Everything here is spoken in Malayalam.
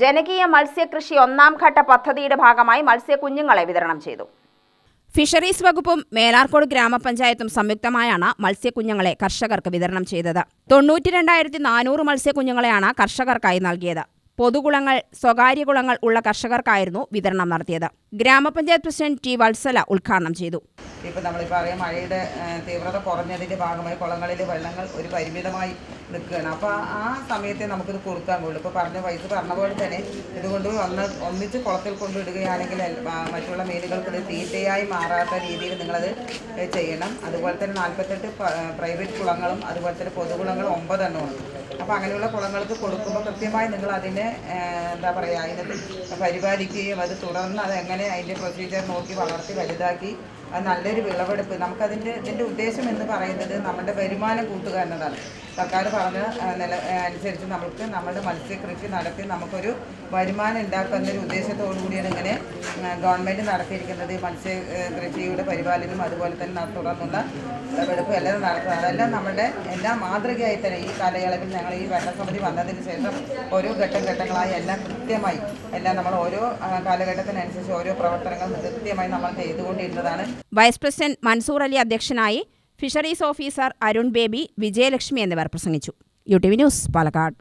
ജനകീയ മത്സ്യകൃഷി ഒന്നാം ഘട്ട പദ്ധതിയുടെ ഭാഗമായി മത്സ്യക്കുഞ്ഞുങ്ങളെ വിതരണം ചെയ്തു. ഫിഷറീസ് വകുപ്പും മേലാർക്കോട് ഗ്രാമപഞ്ചായത്തും സംയുക്തമായാണ് മത്സ്യക്കുഞ്ഞുങ്ങളെ കർഷകർക്ക് വിതരണം ചെയ്തത്. തൊണ്ണൂറ്റി രണ്ടായിരത്തി നാനൂറ് മത്സ്യക്കുഞ്ഞുങ്ങളെയാണ് കർഷകർക്കായി നൽകിയത്. പൊതുകുളങ്ങൾ സ്വകാര്യ കുളങ്ങൾ ഉള്ള കർഷകർക്കായിരുന്നു വിതരണം നടത്തിയത്. ഗ്രാമപഞ്ചായത്ത് പ്രസിഡന്റ് ടി വത്സല ഉദ്ഘാടനം ചെയ്തു. ഇപ്പോൾ നമ്മളിപ്പോൾ അറിയാം മഴയുടെ തീവ്രത കുറഞ്ഞതിന്റെ ഭാഗമായി കുളങ്ങളിൽ വെള്ളങ്ങൾ ഒരു പരിമിതമായി നിൽക്കുകയാണ്. അപ്പോൾ ആ സമയത്തെ നമുക്കിത് കൊടുക്കാൻ കൊള്ളൂ ഇപ്പോൾ പറഞ്ഞ വയസ്സ് പറഞ്ഞ പോലെ തന്നെ ഇതുകൊണ്ട് ഒന്ന് ഒന്നിച്ച് കുളത്തിൽ കൊണ്ടിടുകയാണെങ്കിൽ മറ്റുള്ള മീനുകൾക്ക് ഇത് തീറ്റയായി മാറാത്ത രീതിയിൽ നിങ്ങളത് ചെയ്യണം. അതുപോലെ തന്നെ നാൽപ്പത്തെട്ട് പ്രൈവറ്റ് കുളങ്ങളും അതുപോലെ തന്നെ പൊതുകുളങ്ങളും ഒമ്പതെണ്ണമാണ്. അപ്പോൾ അങ്ങനെയുള്ള കുളങ്ങൾക്ക് കൊടുക്കുമ്പോൾ കൃത്യമായി നിങ്ങൾ അതിനെ എന്താ പറയുക അതിനെ പരിപാലിക്കുകയും അത് തുടർന്ന് അത് എങ്ങനെ അതിന്റെ പ്രൊസീജിയർ നോക്കി വളർത്തി വലുതാക്കി അത് നല്ലൊരു വിളവെടുപ്പ്. നമുക്കതിന്റെ ഇതിന്റെ ഉദ്ദേശം എന്ന് പറയുന്നത് നമ്മുടെ വരുമാനം കൂട്ടുക എന്നതാണ്. സർക്കാർ പറഞ്ഞ നില അനുസരിച്ച് നമുക്ക് നമ്മുടെ മത്സ്യകൃഷി നടത്തി നമുക്കൊരു വരുമാനം ഉണ്ടാക്കുക എന്നൊരു ഉദ്ദേശത്തോടു കൂടിയാണ് ഇങ്ങനെ ഗവൺമെന്റ് നടത്തിയിരിക്കുന്നത്. മത്സ്യകൃഷിയുടെ പരിപാലനം അതുപോലെ തന്നെ തുടർന്നുള്ള വെടുപ്പ് എല്ലാം നടത്തുന്നത് അതെല്ലാം നമ്മുടെ എല്ലാ മാതൃകയായി തന്നെ ഈ കാലയളവിൽ ഞങ്ങൾ ഈ ഭരണസമിതി വന്നതിന് ശേഷം ഓരോ ഘട്ടം ഘട്ടങ്ങളായി എല്ലാം കൃത്യമായി എല്ലാം നമ്മൾ ഓരോ കാലഘട്ടത്തിനനുസരിച്ച് ഓരോ പ്രവർത്തനങ്ങൾ കൃത്യമായി നമ്മൾ ചെയ്തുകൊണ്ടിരുന്നതാണ്. വൈസ് പ്രസിഡന്റ് മൻസൂർ അലി അധ്യക്ഷനായി fisheries officer Arun baby Vijayalakshmi എന്നിവർ പ്രസംഗിച്ചു. U T V news Palakkad.